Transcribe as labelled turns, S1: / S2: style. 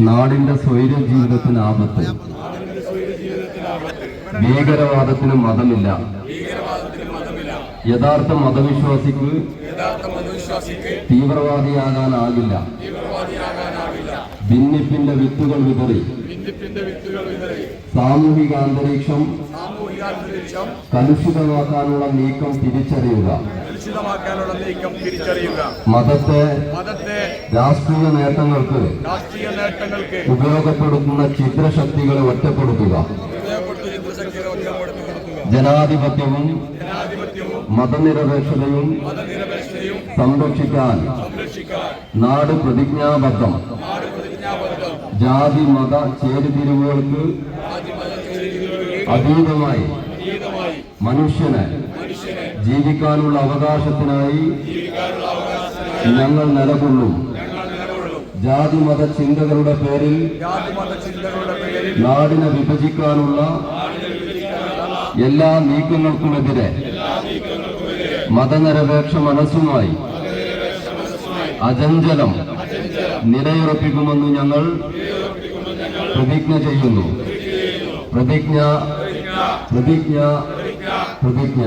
S1: നാടിന്റെ സ്വൈര ജീവിതത്തിന് ആപത്ത്. ഭീകരവാദത്തിന് മതമില്ല. യഥാർത്ഥ മതവിശ്വാസിക്ക് തീവ്രവാദിയാകാനാകില്ല. ഭിന്നിപ്പിന്റെ വിത്തുകൾ വിതറി. സാമൂഹിക അന്തരീക്ഷം കലുഷിതമാക്കാനുള്ള നീക്കം തിരിച്ചറിയുക.
S2: കലുഷിതമാക്കാനുള്ള നീക്കം തിരിച്ചറിയുക.
S1: മതത്തെ
S2: മതത്തെ
S1: രാഷ്ട്രീയ നേട്ടങ്ങൾക്ക്
S2: രാഷ്ട്രീയ നേട്ടങ്ങൾക്ക്
S1: ഉപയോഗപ്പെടുത്തുന്ന ചിത്രശക്തികളെ ഒറ്റപ്പെടുത്തുക. ജനാധിപത്യവും മതനിരപേക്ഷതയും സംരക്ഷിക്കാൻ നാട് പ്രതിജ്ഞാബദ്ധം. ജാതി മത ചേരുതിരിവുകൾക്ക് അതീതമായി മനുഷ്യന് ജീവിക്കാനുള്ള അവകാശത്തിനായി ഞങ്ങൾ നിലകൊള്ളും. ജാതി മത
S2: ചിന്തകളുടെ പേരിൽ
S1: നാടിനെ വിഭജിക്കാനുള്ള എല്ലാ നീക്കങ്ങൾക്കുമെതിരെ മതനിരപേക്ഷ മനസ്സുമായി അചഞ്ചലം നിലയുറപ്പിക്കുമെന്ന് ഞങ്ങൾ പ്രതിജ്ഞ ചെയ്യുന്നു. പ്രതിജ്ഞ പ്രതിജ്ഞ പ്രതിജ്ഞ